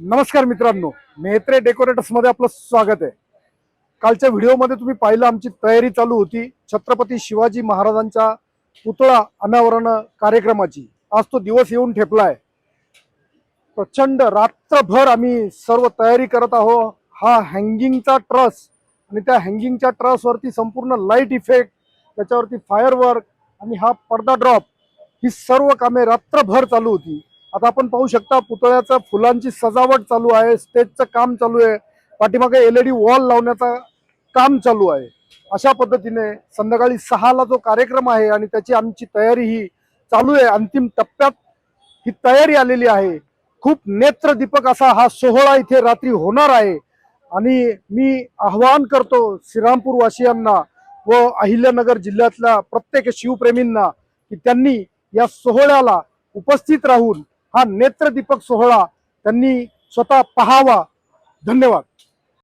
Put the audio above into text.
नमस्कार मित्रांनो मेहत्रे डेकोरेटर्समध्ये आपलं स्वागत आहे. कालच्या व्हिडिओमध्ये तुम्ही पाहिलं आमची तयारी चालू होती छत्रपती शिवाजी महाराजांच्या पुतळा अनावरण कार्यक्रमाची. आज तो दिवस येऊन ठेपलाय. प्रचंड रात्रभर आम्ही सर्व तयारी करत आहोत. हा हँगिंगचा ट्रस आणि त्या हँगिंगच्या ट्रसवरती संपूर्ण लाइट इफेक्ट त्याच्यावरती फायरवर्क आणि हा पडदा ड्रॉप ही सर्व कामे रात्रभर चालू होती. आता आपण पाहू शकता पुतळ्याचं फुलांची सजावट चालू आहे स्टेजचं काम चालू आहे. पाठीमागे एल ई डी वॉल लावण्याचा काम चालू आहे. अशा पद्धतीने संध्याकाळी सहाला जो कार्यक्रम आहे आणि त्याची आमची तयारी ही चालू आहे. अंतिम टप्प्यात ही तयारी आलेली आहे. खूप नेत्रदीपक असा हा सोहळा इथे रात्री होणार आहे. आणि मी आव्हान करतो श्रीरामपूर वासियांना व अहिल्यानगर जिल्ह्यातल्या प्रत्येक शिवप्रेमींना की त्यांनी या सोहळ्याला उपस्थित राहून हा नेत्रदीपक सोहळा त्यांनी स्वतः पहावा. धन्यवाद.